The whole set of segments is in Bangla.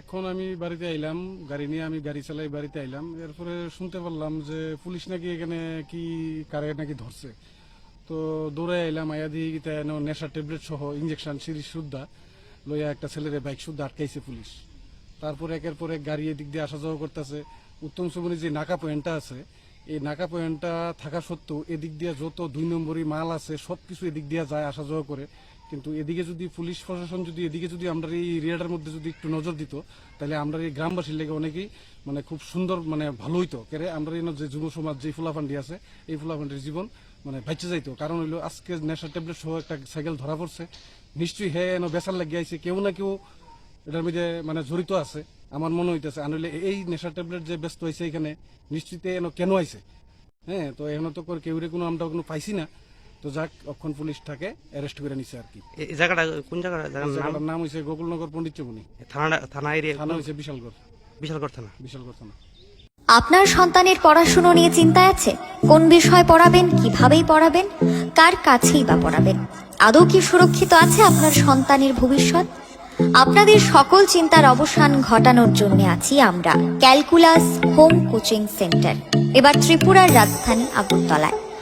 এখন আমি বাড়িতে আইলাম, গাড়ি নিয়ে আমি গাড়ি চালাই বাড়িতে আইলাম। এরপরে শুনতে পারলাম যে পুলিশ নাকি এখানে কি কারে নাকি ধরছে। তো দৌড়ে আইলাম, আয়া দিয়ে নেশা ট্যাবলেট সহ ইঞ্জেকশন সিরিজ সুদ্ধা লইয়া একটা ছেলেরে বাইক শুদ্ধা আটকাইছে পুলিশ। তারপরে একের পরে গাড়ি এদিক দিয়ে আসা যাওয়া করতেছে। উত্তম সুমনি যে নাকা পয়েন্টটা আছে, এই নাকা পয়েন্টটা থাকা সত্ত্বেও এদিক দিয়ে যত দুই নম্বরই মাল আছে, সবকিছু এদিক দিয়ে যায়, আসা যাওয়া করে। কিন্তু এদিকে যদি পুলিশ প্রশাসন যদি এদিকে যদি আমরা এই এরিয়াটার মধ্যে যদি একটু নজর দিত, তাহলে আমরা এই গ্রামবাসীর লেগে অনেকেই মানে খুব সুন্দর মানে ভালো হইতো। কেরে আমরা এই যে যুব সমাজ যে ফুলাফান্ডি আছে, এই ফুলাফান্ডির জীবন মানে বাচ্চা যাইতো। কারণ হইল আজকে নেশা ট্যাবলেট সহ একটা সাইকেল ধরা পড়ছে। নিশ্চয়ই হে এনো বেচার লাগিয়ে আইছে, কেউ না কেউ এটার মধ্যে মানে জড়িত আছে, আমার মনে হইতেছে। আনলে এই নেশা ট্যাবলেট যে ব্যস্ত হয়েছে এখানে, নিশ্চিত এনো কেন আইছে? হ্যাঁ তো এখন তো করে কেউ কোনো আমরা কোনো পাইছি না। তো যাক অক্ষণ পুলিশ থাকে অ্যারেস্ট করে নিছে আর কি। এই জায়গাটা কোন জায়গা জায়গার নাম জায়গাটার নাম? হয়েছে গোকুলনগর পণ্ডিত চমুনি থানা থানা এরিয়া থানা হয়েছে বিশালগড়। বিশালগড় থানা। বিশালগড় থানা। আপনার সন্তানের পড়াশুনো নিয়ে চিন্তায় আছে? কোন বিষয় পড়াবেন কিভাবেই পড়াবেন কার কাছেই বা পড়াবেন? আদৌ কি সুরক্ষিত আছে আপনার সন্তানের ভবিষ্যৎ? আপনাদের সকল চিন্তার অবসান ঘটানোর জন্য আছি আমরা ক্যালকুলাস হোম কোচিং সেন্টার। এবার ত্রিপুরার রাজধানী আগরতলায়।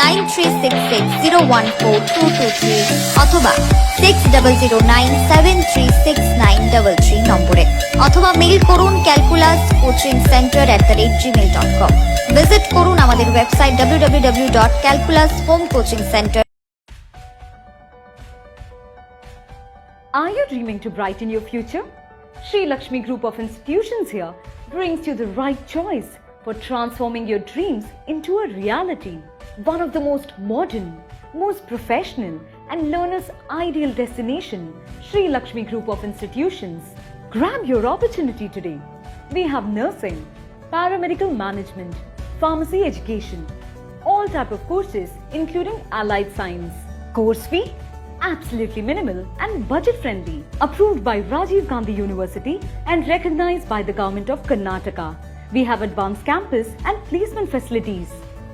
Nine three six six zero one four two two three অথবা six double zero nine seven three six nine double three নম্বরে অথবা মেইল করুন calculus coaching centre at the rate Gmail dot com visit করুন আমাদের website W W W dot calculus home coaching centre Are you dreaming to brighten your future? Sri Lakshmi Group of Institutions here brings you the right choice for transforming your dreams into a reality. One of the most modern, most professional, and learners' ideal destination, Sri Lakshmi Group of Institutions. Grab your opportunity today. We have nursing, paramedical management, pharmacy education, all type of courses including allied science. Course fee? Absolutely minimal and budget friendly. Approved by Rajiv Gandhi University and recognized by the government of Karnataka. We have advanced campus and placement facilities.